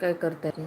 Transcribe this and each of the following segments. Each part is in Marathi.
काय करताय? रे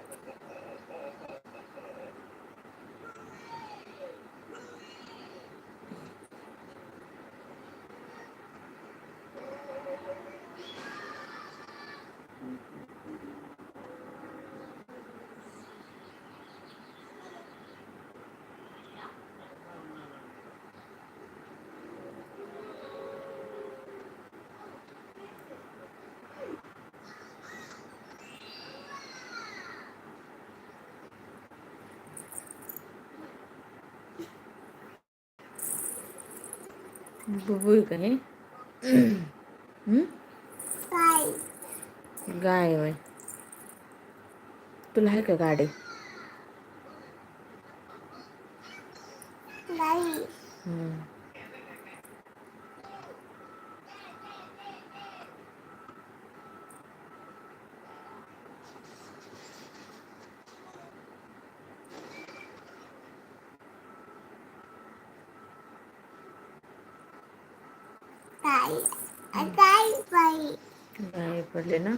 बुबू आहे का हं? गाय होय. तुला आहे का गाडी हं. गाय पडले ना?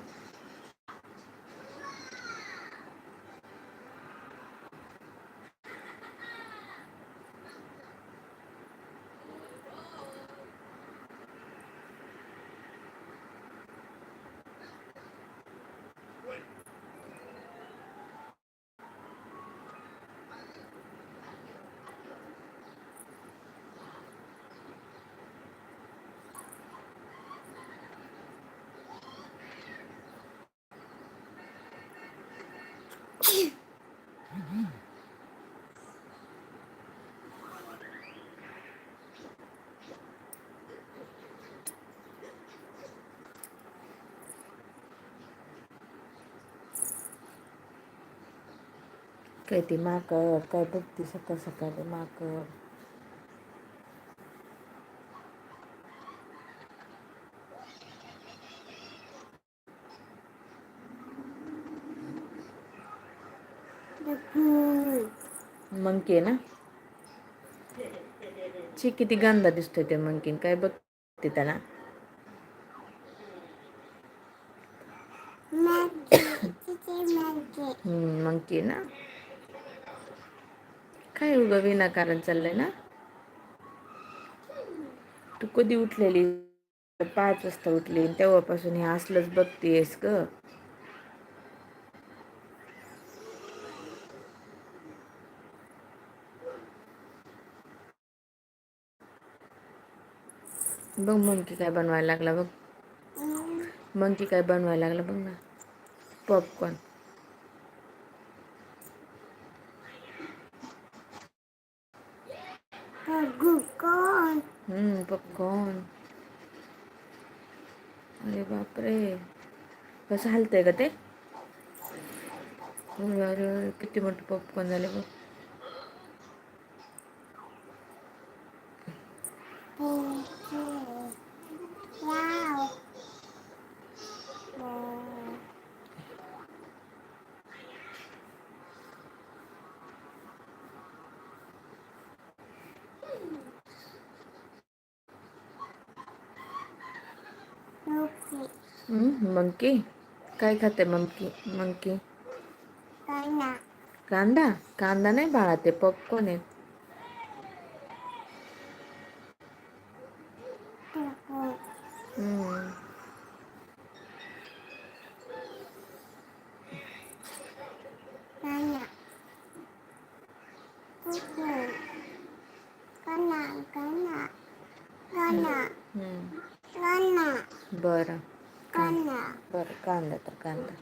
काय ती माकड काय बघती सकाळ सकाळी माकड मंकी आहे ना ची किती गंदा दिसतोय ते मंकीन काय बघते त्याला हम्म, मंकी ना काय उगं विनाकारण चाललंय ना? तू कधी उठलेली? पाच वाजता उठली तेव्हापासून हे असलंच बघतेस ग. बघ मंकी काय बनवायला लागला बघ. मंकी काय बनवायला लागला बघ ना. पॉपकॉर्न हम्म पॉपकॉर्न अरे बापरे. कसं हलतंय का ते? अरे किती मोठं पॉपकॉर्न झाले बघ. मंकी काय खाते मंकी मंकी कांदा कांदा नाही बाळा ते पॉपकॉर्न आहे हम्म. हम्म. बरं. बरं कांदा तर कांदा.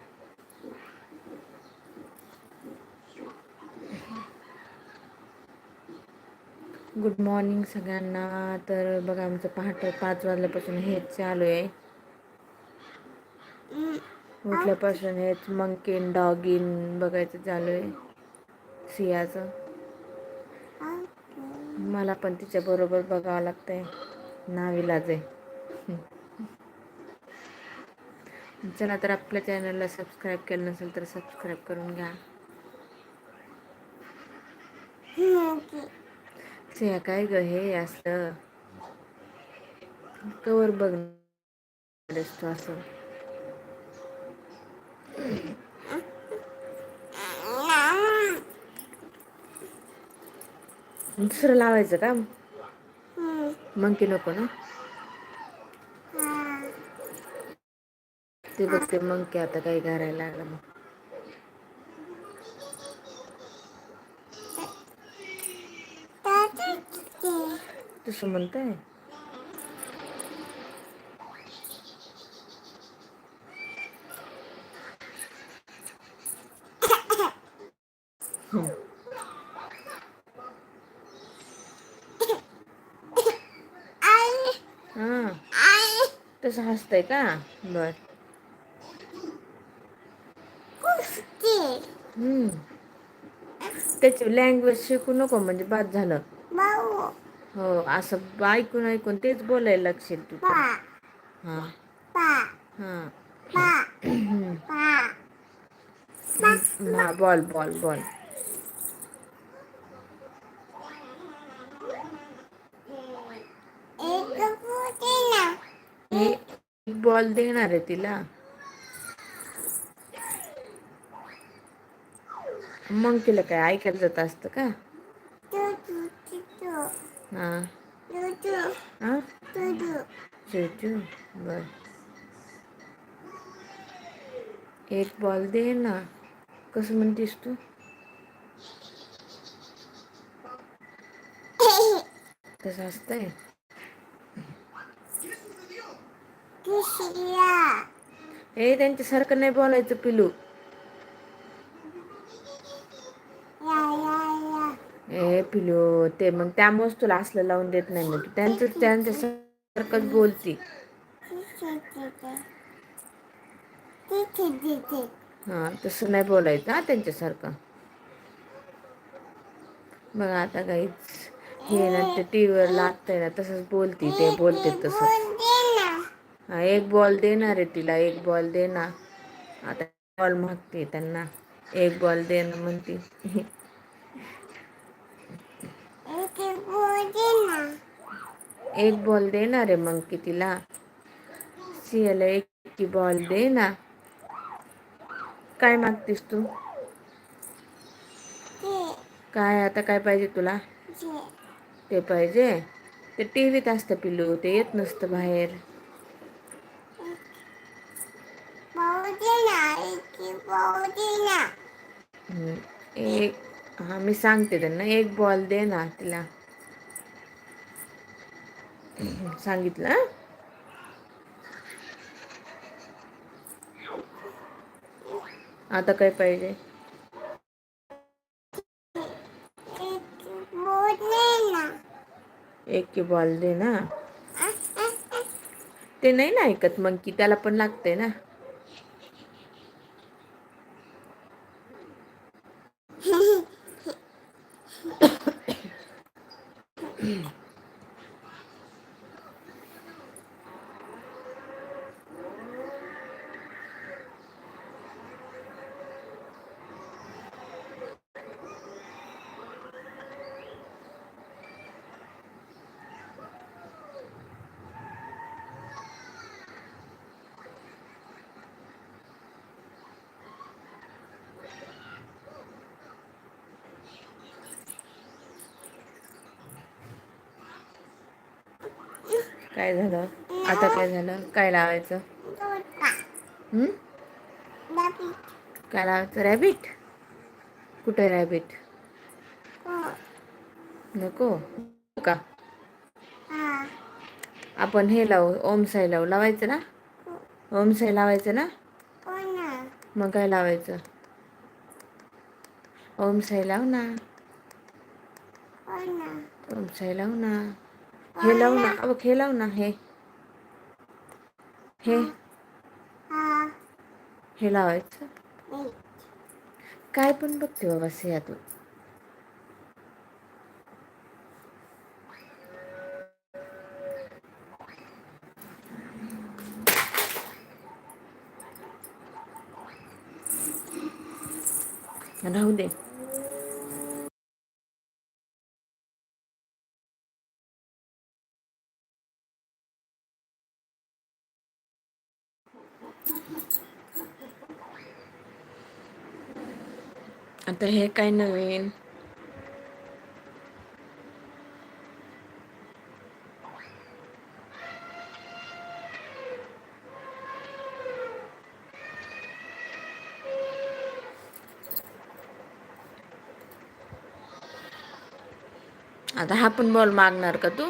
गुड मॉर्निंग सगळ्यांना. तर बघा आमचं पहाटे पाच वाजल्यापासून हेच चालू आहे. उठल्यापासून हेच मंकीन डॉगिन बघायचं चालू आहे. सियाचं. मला पण तिच्या बरोबर बघावं लागतंय. नाविलाज आहे. चला तर आपल्या चॅनलला सबस्क्राईब केलं नसेल तर सबस्क्राईब करून घ्या. सिया काय ग हे असलं कवर बघ तू असं. दुसरं लावायचं का? मग की नको ना? ते बघते मग की आता काही करायला लागलं मग. तसं म्हणताय? तसं हसतंय का? बर. हम्म. त्याची लँग्वेज शिकू नको म्हणजे बाद झालं. हो असं ऐकून ऐकून तेच बोलायला लागशील तू. हां. हां. हम्म. हा बॉल बॉल बॉल. एक बॉल देणार आहे तिला. मग तिला काय ऐकायला जात असतं का? हां. हां? चूचू बर. एक बॉल दे ना. कसं म्हणतीस तू? तसं असतंय? ए त्यांच्यासारखं नाही बोलायचं पिलू. ए पिलो ते मग त्यामुळेच तुला असलं लावून देत नाही मग त्यांचं त्यांच्यासारखंच बोलती. हां तसं नाही बोलायचं हां त्यांच्यासारखं. मग आता काहीच हे ना ते टी व्हीवर लागतंय ना तसंच बोलती ते बोलते तसं. हा एक बॉल देणार आहे तिला एक बॉल दे ना आता बॉल मागते त्यांना एक बॉल दे ना म्हणते. एक बॉल दे ना मग की तिला. सियाला एक की बॉल दे ना. काय मागतेस तू? काय आता काय पाहिजे तुला? ते पाहिजे. ते टी व्हीत असतं पिल्लू ते येत नसतं बाहेर. एक हां मी सांगते त्यांना एक बॉल दे ना तिला. सांगितलं हं? आता काय पाहिजे एक की बॉल दे ना ते नाही ना ऐकत मग की त्याला पण लागतंय ना काय झालं? आता काय झालं? काय लावायचं? काय लावायचं? रॅबिट कुठे रॅबिट नको. का? आपण हे लावू ओम साई लावू. लावायचं ना? ओम साई लावायचं ना? मग काय लावायचं? ओम साई लाव ना. ओम साई लाव ना. हे लाव ना. अबघ हे लाव ना हे. हे. हे लावायचं. काय पण बघते बाबा सिया राहू दे. आता हे काय नवीन आता हा पण बॉल मागणार का तू?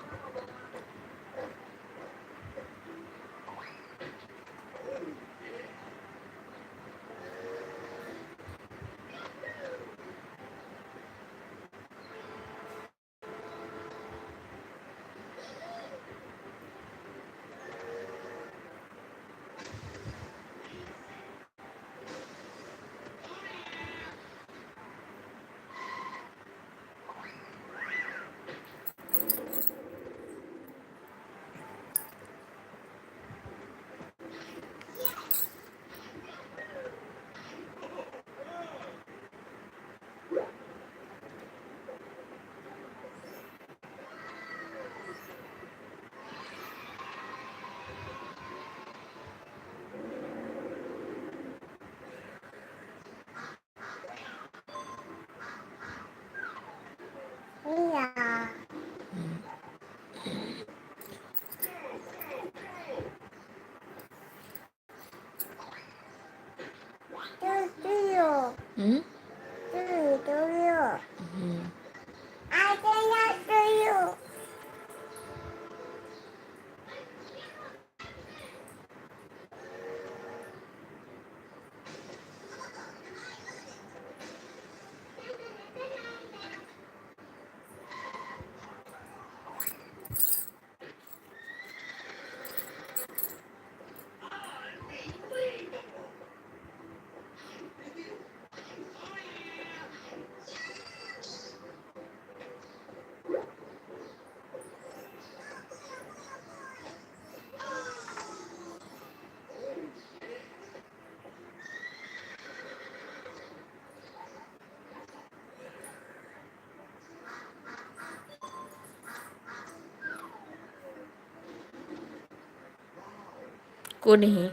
कोणीही